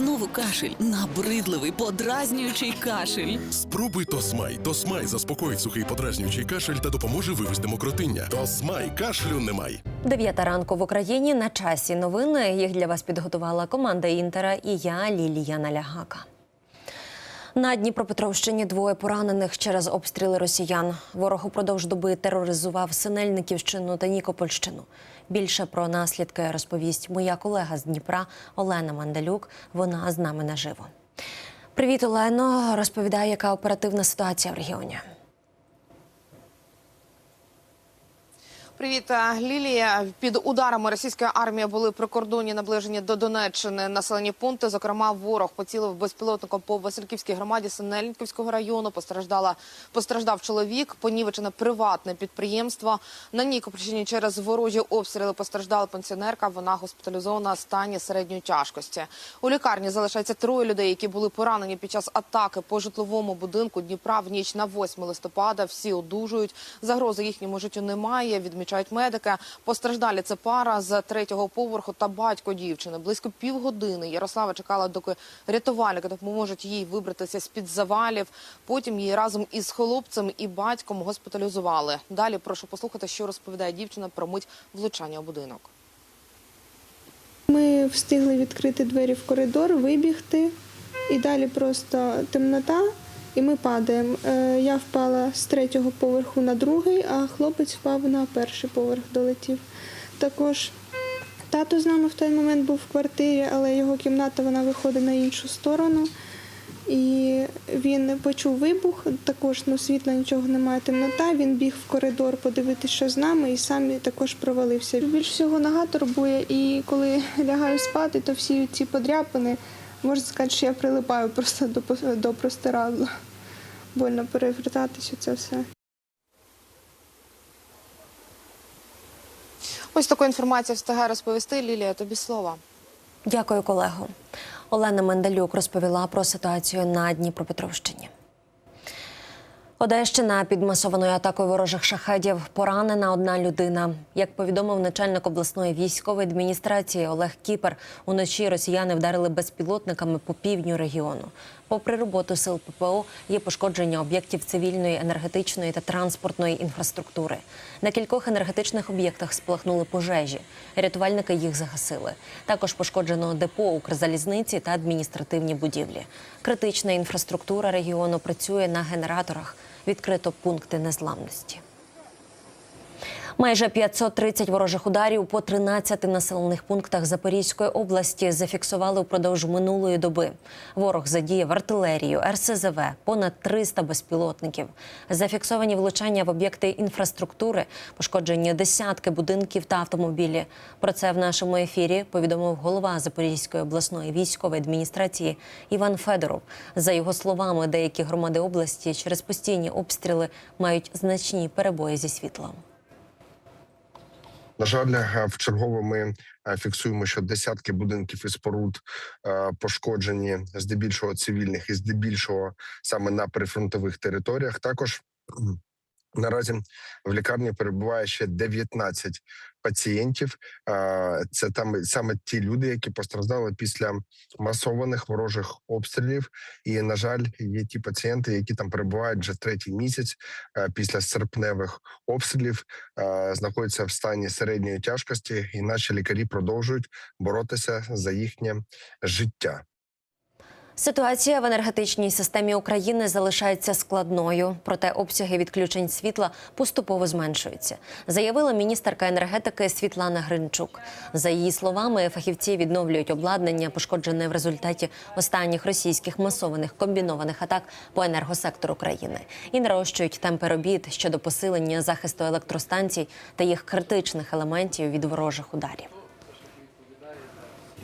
Знову кашель, набридливий, подразнюючий кашель. Спробуй Тосмай. Тосмай заспокоїть сухий подразнюючий кашель та допоможе вивести мокротиння. Тосмай кашлю немає. Дев'ята ранку в Україні на часі новини. Їх для вас підготувала команда Інтера і я, Лілія Налягака. На Дніпропетровщині двоє поранених через обстріли росіян. Ворог упродовж доби тероризував Синельниківщину та Нікопольщину. Більше про наслідки розповість моя колега з Дніпра Олена Мандалюк. Вона з нами наживо. Привіт, Олено. Розповідає, яка оперативна ситуація в регіоні. Привіт, е, Лілія. Під ударами російської армії були прикордонні наближені до Донеччини населені пункти. Зокрема, ворог поцілив безпілотником по Васильківській громаді Синельниківського району. Постраждала постраждав чоловік, понівечене приватне підприємство. На Нікопольщині через ворожі обстріли постраждала пенсіонерка. Вона госпіталізована в стані середньої тяжкості. У лікарні залишається троє людей, які були поранені під час атаки по житловому будинку Дніпра в ніч на 8 листопада. Всі одужують. Загрози їхньому життю немає. Відмічають медики. Постраждалі це пара з третього поверху та батько дівчини. Близько півгодини Ярослава чекала, доки рятувальники допоможуть їй вибратися з під завалів. Потім її разом із хлопцем і батьком госпіталізували. Далі прошу послухати, що розповідає дівчина про мить влучання у будинок. Ми встигли відкрити двері в коридор, вибігти, і далі просто темнота, і ми падаємо. Е, Я впала з третього поверху на другий, а хлопець впав на перший поверх, долетів. Також тато з нами в той момент був в квартирі, але його кімната вона виходить на іншу сторону. І він почув вибух, також ну, світла нічого немає, темнота. Він біг в коридор подивитися, що з нами, і сам також провалився. Більш всього нога турбує, і коли лягаю спати, то всі ці подряпини, можна сказати, що я прилипаю просто до, пос- до простирадла. Больно перевертатися це все. Ось таку інформацію встигає розповісти Лілія. Тобі слова. Дякую, колего. Олена Мендалюк розповіла про ситуацію на Дніпропетровщині. Одещина під масованою атакою ворожих шахедів поранена одна людина. Як повідомив начальник обласної військової адміністрації Олег Кіпер, уночі росіяни вдарили безпілотниками по півдню регіону. Попри роботу сил ППО, є пошкодження об'єктів цивільної, енергетичної та транспортної інфраструктури. На кількох енергетичних об'єктах спалахнули пожежі. Рятувальники їх загасили. Також пошкоджено депо Укрзалізниці та адміністративні будівлі. Критична інфраструктура регіону працює на генераторах. Відкрито пункти незламності. Майже 530 ворожих ударів по 13 населених пунктах Запорізької області зафіксували впродовж минулої доби. Ворог задіяв артилерію, РСЗВ, понад 300 безпілотників. Зафіксовані влучання в об'єкти інфраструктури, пошкоджені десятки будинків та автомобілі. Про це в нашому ефірі повідомив голова Запорізької обласної військової адміністрації Іван Федоров. За його словами, деякі громади області через постійні обстріли мають значні перебої зі світлом. На жаль, е, в чергове ми е, фіксуємо, що десятки будинків і споруд е, пошкоджені здебільшого цивільних і здебільшого саме на прифронтових територіях. Також наразі в лікарні перебуває ще 19 пацієнтів. Це там саме ті люди, які постраждали після масованих ворожих обстрілів. І на жаль, є ті пацієнти, які там перебувають вже третій місяць після серпневих обстрілів знаходяться в стані середньої тяжкості, і наші лікарі продовжують боротися за їхнє життя. Ситуація в енергетичній системі України залишається складною, проте обсяги відключень світла поступово зменшуються, заявила міністерка енергетики Світлана Гринчук. За її словами, фахівці відновлюють обладнання, пошкоджене в результаті останніх російських масованих комбінованих атак по енергосектору країни, і нарощують темпи робіт щодо посилення захисту електростанцій та їх критичних елементів від ворожих ударів.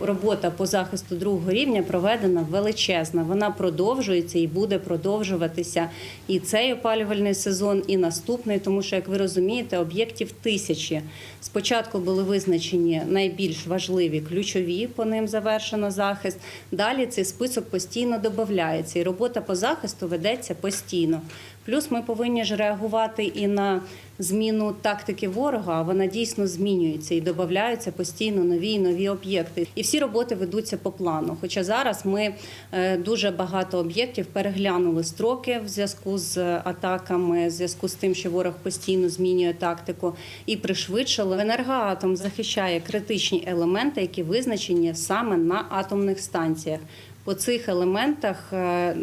Робота по захисту другого рівня проведена величезна. Вона продовжується і буде продовжуватися і цей опалювальний сезон, і наступний, тому що, як ви розумієте, об'єктів тисячі. Спочатку були визначені найбільш важливі ключові, по ним завершено захист. Далі цей список постійно додається, і робота по захисту ведеться постійно. Плюс ми повинні ж реагувати і на зміну тактики ворога. Вона дійсно змінюється і додаються постійно нові і нові об'єкти. І всі роботи ведуться по плану. Хоча зараз ми е, дуже багато об'єктів переглянули строки в зв'язку з атаками, в зв'язку з тим, що ворог постійно змінює тактику, і пришвидшили. Енергоатом захищає критичні елементи, які визначені саме на атомних станціях. По цих елементах е,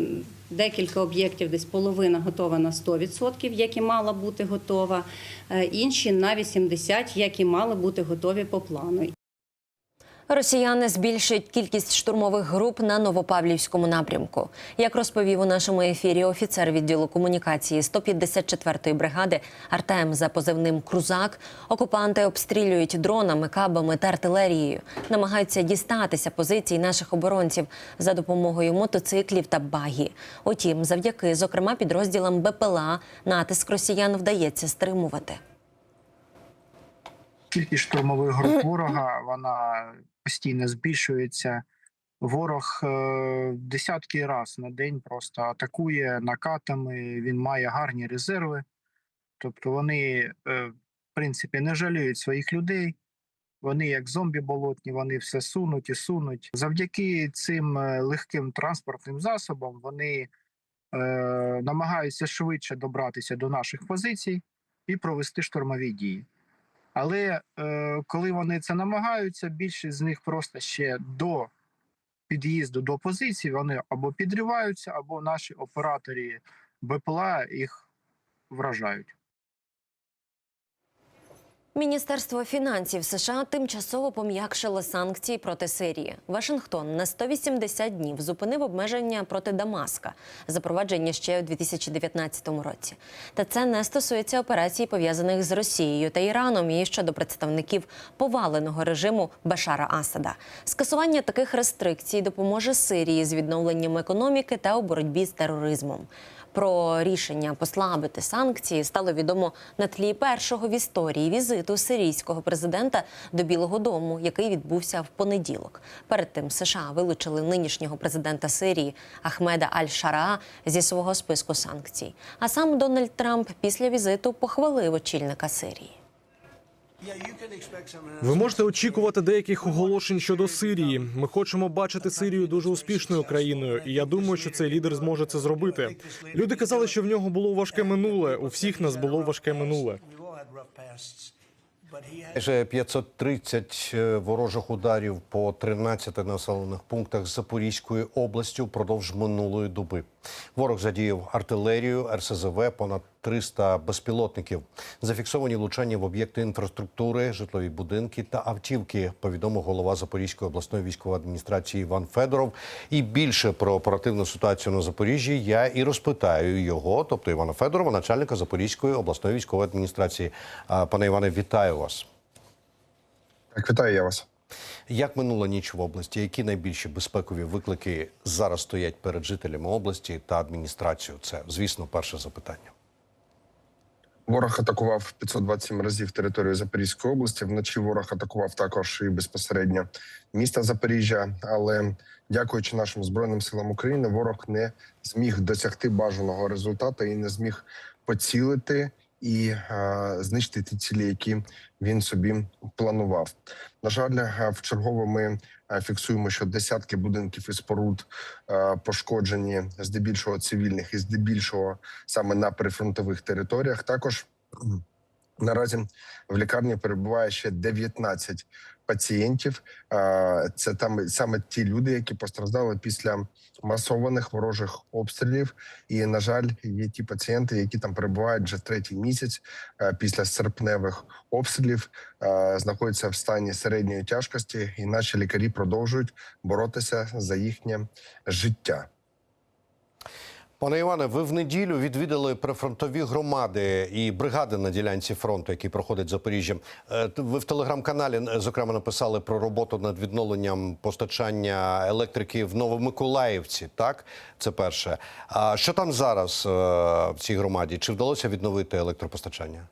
декілька об'єктів, десь половина готова на 100%, як і мала бути готова, е, інші на 80%, як мали бути готові по плану. Росіяни збільшують кількість штурмових груп на Новопавлівському напрямку. Як розповів у нашому ефірі офіцер відділу комунікації 154-ї бригади Артем за позивним Крузак, окупанти обстрілюють дронами, кабами та артилерією, намагаються дістатися позицій наших оборонців за допомогою мотоциклів та багі. Утім, завдяки зокрема підрозділам БПЛА натиск росіян вдається стримувати. Кількість штурмових груп ворога вона постійно збільшується. Ворог е, десятки раз на день просто атакує накатами. Він має гарні резерви. Тобто вони, е, в принципі, не жаліють своїх людей. Вони, як зомбі болотні, вони все сунуть і сунуть. Завдяки цим е, легким транспортним засобам вони е, намагаються швидше добратися до наших позицій і провести штурмові дії. Але е, коли вони це намагаються, більшість з них просто ще до під'їзду до позиції вони або підриваються, або наші операторі БПЛА їх вражають. Міністерство фінансів США тимчасово пом'якшило санкції проти Сирії. Вашингтон на 180 днів зупинив обмеження проти Дамаска, запроваджені ще у 2019 році. Та це не стосується операцій, пов'язаних з Росією та Іраном і щодо представників поваленого режиму Башара Асада. Скасування таких рестрикцій допоможе Сирії з відновленням економіки та у боротьбі з тероризмом. Про рішення послабити санкції стало відомо на тлі першого в історії візиту сирійського президента до Білого Дому, який відбувся в понеділок. Перед тим США вилучили нинішнього президента Сирії Ахмеда Аль-Шараа зі свого списку санкцій. А сам Дональд Трамп після візиту похвалив очільника Сирії. Ви можете очікувати деяких оголошень щодо Сирії. Ми хочемо бачити Сирію дуже успішною країною, і я думаю, що цей лідер зможе це зробити. Люди казали, що в нього було важке минуле. У всіх нас було важке минуле. Майже 530 е, ворожих ударів по 13 населених пунктах Запорізької області впродовж минулої доби. Ворог задіяв артилерію, РСЗВ, понад 300 безпілотників. Зафіксовані влучання в об'єкти інфраструктури, житлові будинки та автівки. Повідомив голова Запорізької обласної військової адміністрації Іван Федоров. І більше про оперативну ситуацію на Запоріжжі я і розпитаю його, тобто Івана Федорова, начальника Запорізької обласної військової адміністрації. Пане Іване, вітаю вас. Так, вітаю я вас. Як минула ніч в області? Які найбільші безпекові виклики зараз стоять перед жителями області та адміністрацією? Це, звісно, перше запитання. Ворог атакував 527 разів територію Запорізької області. Вночі ворог атакував також і безпосередньо міста Запоріжжя. Але дякуючи нашим збройним силам України, ворог не зміг досягти бажаного результату і не зміг поцілити і е, знищити ті цілі, які він собі планував. На жаль, е, в чергове ми е, фіксуємо, що десятки будинків і споруд пошкоджені здебільшого цивільних і здебільшого саме на прифронтових територіях. Також наразі в лікарні перебуває ще 19 пацієнтів. Це там саме ті люди, які постраждали після масованих ворожих обстрілів. І на жаль, є ті пацієнти, які там перебувають вже третій місяць після серпневих обстрілів, знаходяться в стані середньої тяжкості, і наші лікарі продовжують боротися за їхнє життя. Пане Іване, ви в неділю відвідали прифронтові громади і бригади на ділянці фронту, які проходять Запоріжжям. Е, Ви в телеграм-каналі е, зокрема написали про роботу над відновленням постачання електрики в Новомиколаївці. Так, це перше. А що там зараз е, в цій громаді? Чи вдалося відновити електропостачання?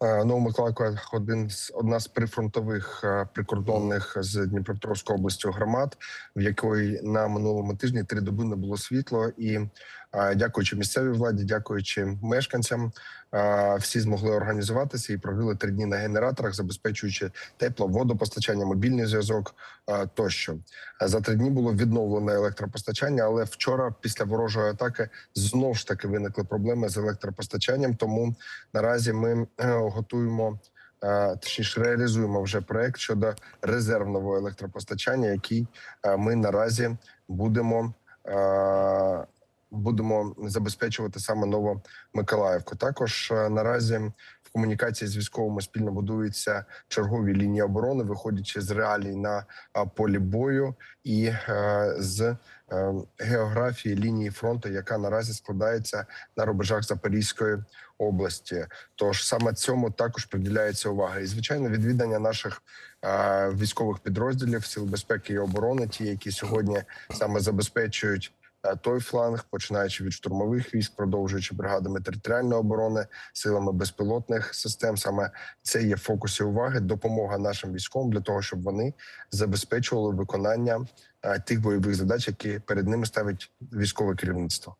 Е, Новомиколаївка – один з одна з прифронтових е, прикордонних з Дніпропетровською областю громад, в якої на минулому тижні три доби не було світло, і Дякуючи місцевій владі, дякуючи мешканцям, всі змогли організуватися і провели три дні на генераторах, забезпечуючи тепло, водопостачання, мобільний зв'язок тощо. За три дні було відновлено електропостачання, але вчора, після ворожої атаки, знов ж таки виникли проблеми з електропостачанням. Тому наразі ми е, готуємо. Точніше, реалізуємо вже проект щодо резервного електропостачання, який ми наразі будемо будемо забезпечувати саме Новомиколаївку. Також е, наразі в комунікації з військовими спільно будуються чергові лінії оборони, виходячи з реалій на полі бою і е, з е, географії лінії фронту, яка наразі складається на рубежах Запорізької області. Тож саме цьому також приділяється увага. І звичайно, відвідання наших е, військових підрозділів сил безпеки і оборони, ті, які сьогодні саме забезпечують. Е, Той фланг, починаючи від штурмових військ, продовжуючи бригадами територіальної оборони, силами безпілотних систем, саме це є в фокусі уваги. Допомога нашим військовим для того, щоб вони забезпечували виконання е, тих бойових задач, які перед ними ставить військове керівництво.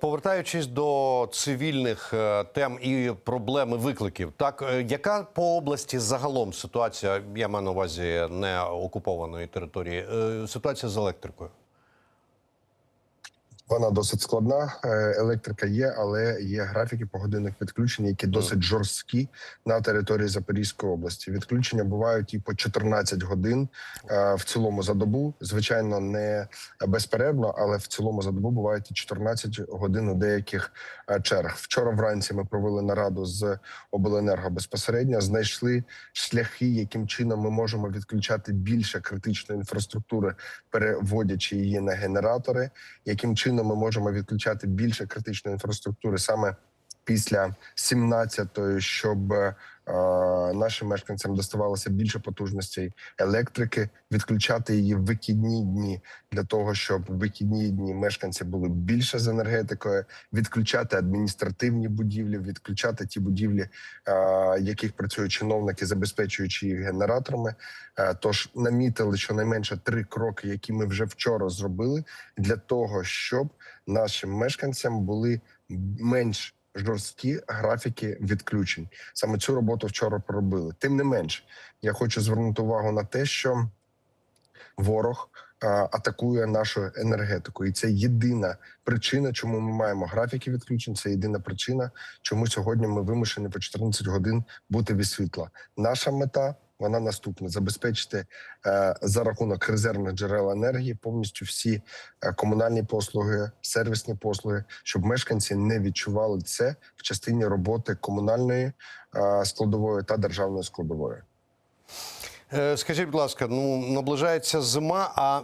Повертаючись до цивільних е, тем і проблем і викликів, так е, яка по області загалом ситуація? Я маю на увазі не окупованої території, е, ситуація з електрикою. Вона досить складна. Е, Електрика є, але є графіки погодинних відключень, які досить жорсткі на території Запорізької області. Відключення бувають і по 14 годин е, в цілому за добу. Звичайно, не безперервно, але в цілому за добу бувають і 14 годин у деяких е, черг. Вчора вранці ми провели нараду з обленерго безпосередньо. Знайшли шляхи, яким чином ми можемо відключати більше критичної інфраструктури, переводячи її на генератори яким чином ми можемо відключати більше критичної інфраструктури саме після 17-ї, щоб е, нашим мешканцям доставалося більше потужностей електрики, відключати її в вихідні дні для того, щоб в вихідні дні мешканці були більше з енергетикою, відключати адміністративні будівлі, відключати ті будівлі, е, яких працюють чиновники, забезпечуючи їх генераторами. Е, Тож намітили щонайменше три кроки, які ми вже вчора зробили, для того, щоб нашим мешканцям були менш жорсткі графіки відключень. Саме цю роботу вчора проробили. Тим не менш, я хочу звернути увагу на те, що ворог атакує нашу енергетику, і це єдина причина, чому ми маємо графіки відключень. Це єдина причина, чому сьогодні ми вимушені по 14 годин бути без світла. Наша мета. Вона наступна: забезпечити е, за рахунок резервних джерел енергії повністю всі е, комунальні послуги, сервісні послуги, щоб мешканці не відчували це в частині роботи комунальної е, складової та державної складової. Скажіть, будь ласка, ну наближається зима. А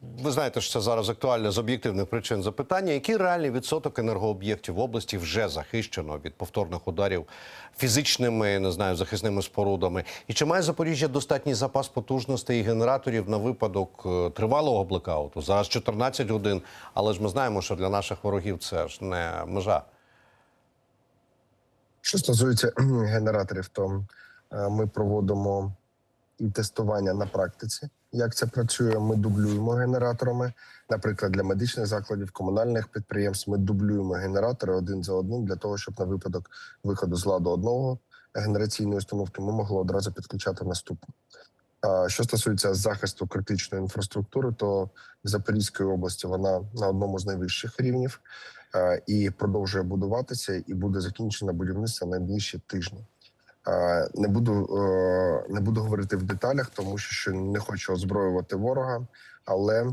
ви знаєте, що це зараз актуальне з об'єктивних причин запитання. Який реальний відсоток енергооб'єктів в області вже захищено від повторних ударів фізичними, не знаю, захисними спорудами? І чи має Запоріжжя достатній запас потужностей і генераторів на випадок е, тривалого блекауту? Зараз 14 годин, але ж ми знаємо, що для наших ворогів це ж не межа. Що стосується генераторів, то е, ми проводимо тестування на практиці. Як це працює? Ми дублюємо генераторами. Наприклад, для медичних закладів, комунальних підприємств ми дублюємо генератори один за одним для того, щоб на випадок виходу з ладу одного генераційної установки ми могли одразу підключати наступну. Що стосується захисту критичної інфраструктури, то в Запорізькій області вона на одному з найвищих рівнів і продовжує будуватися, і буде закінчено будівництво найближчі тижні. Не буду е, не буду говорити в деталях, тому що не хочу озброювати ворога. Але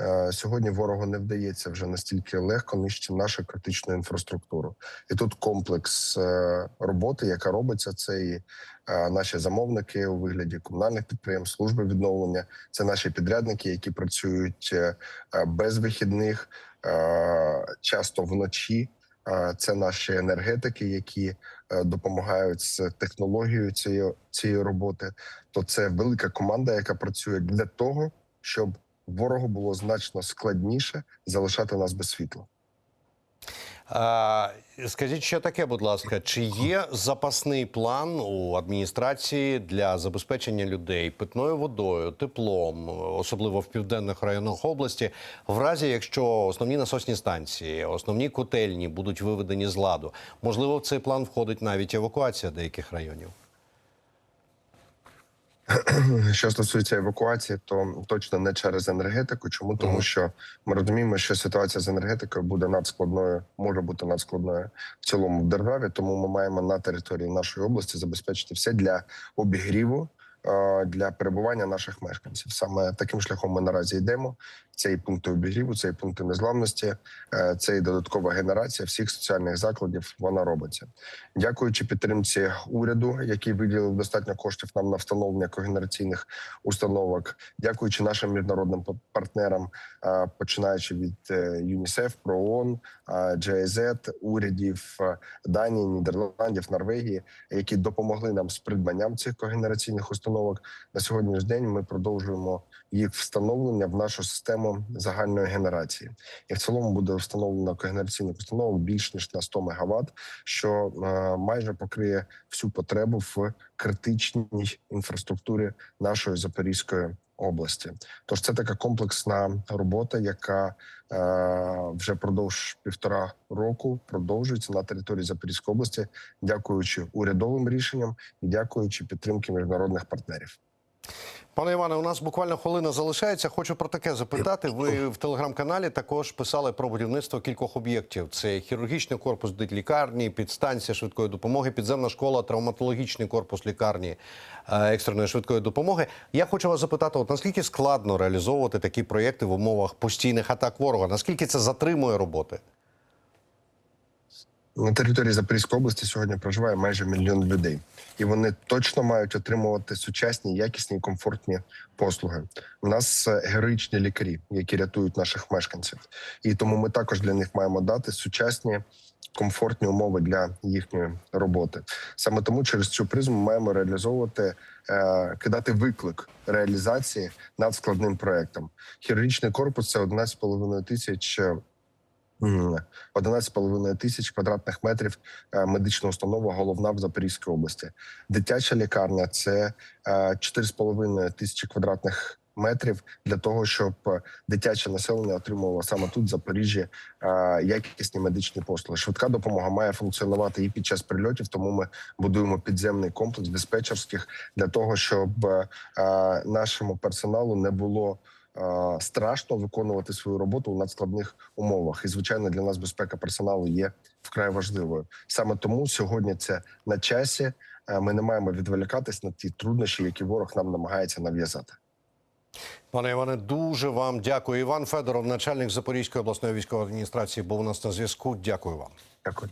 е, сьогодні ворогу не вдається вже настільки легко нищити нашу критичну інфраструктуру. І тут комплекс е, роботи, яка робиться, це і наші замовники у вигляді комунальних підприємств, служби відновлення, це наші підрядники, які працюють без вихідних, часто вночі. Це наші енергетики, які допомагають з технологією цієї цієї роботи. То це велика команда, яка працює для того, щоб ворогу було значно складніше залишати нас без світла. Скажіть ще таке, будь ласка, чи є запасний план у адміністрації для забезпечення людей питною водою, теплом, особливо в південних районах області, в разі якщо основні насосні станції, основні котельні будуть виведені з ладу? Можливо, в цей план входить навіть евакуація деяких районів. Що стосується евакуації, то точно не через енергетику. Чому тому, що ми розуміємо, що ситуація з енергетикою буде надскладною, може бути надскладною в цілому в державі. Тому ми маємо на території нашої області забезпечити все для обігріву. е, Для перебування наших мешканців саме таким шляхом ми наразі йдемо. Це і пункти обігріву, це і пункти незламності, е, це і додаткова генерація всіх соціальних закладів. Вона робиться. Дякуючи підтримці уряду, який виділив достатньо коштів нам на встановлення когенераційних установок, дякуючи нашим міжнародним партнерам, е, починаючи від е, ЮНІСЕФ, ПРООН, GIZ, урядів Данії, Нідерландів, Норвегії, які допомогли нам з придбанням цих когенераційних установок. На сьогоднішній день ми продовжуємо їх встановлення в нашу систему загальної генерації. І в цілому буде встановлено когенераційних установок більш ніж на 100 МВт, що е, майже покриє всю потребу в критичній інфраструктурі нашої Запорізької області. Тож це така комплексна робота, яка е, вже продовж півтора року продовжується на території Запорізької області, дякуючи урядовим рішенням і дякуючи підтримки міжнародних партнерів. Пане Іване, у нас буквально хвилина залишається. Хочу про таке запитати. Ви в телеграм-каналі також писали про будівництво кількох об'єктів: це хірургічний корпус лікарні, підстанція швидкої допомоги, підземна школа, травматологічний корпус лікарні е, екстреної швидкої допомоги. Я хочу вас запитати: от наскільки складно реалізовувати такі проєкти в умовах постійних атак ворога? Наскільки це затримує роботи? На території Запорізької області сьогодні проживає майже мільйон людей, і вони точно мають отримувати сучасні, якісні і комфортні послуги. У нас е, героїчні лікарі, які рятують наших мешканців, і тому ми також для них маємо дати сучасні. Комфортні умови для їхньої роботи саме тому через цю призму маємо реалізовувати, е, кидати виклик реалізації над складним проектом. Хірургічний корпус це 11,5 тисяч е, 11,5 тисяч квадратних метрів е, медична установа, головна в Запорізькій області. Дитяча лікарня це е, 4,5 тисячі квадратних метрів для того, щоб е, дитяче населення отримувало саме тут, в Запоріжжі, е, якісні медичні послуги. Швидка допомога має функціонувати і під час прильотів, тому ми будуємо підземний комплекс диспетчерських для того, щоб е, нашому персоналу не було е, страшно виконувати свою роботу у надскладних умовах. І звичайно, для нас безпека персоналу є вкрай важливою. Саме тому сьогодні це на часі. Е, Ми не маємо відволікатись на ті труднощі, які ворог нам намагається нав'язати. Пане Іване, дуже вам дякую. Іван Федоров, начальник Запорізької обласної військової адміністрації, був у нас на зв'язку. Дякую вам. Дякую.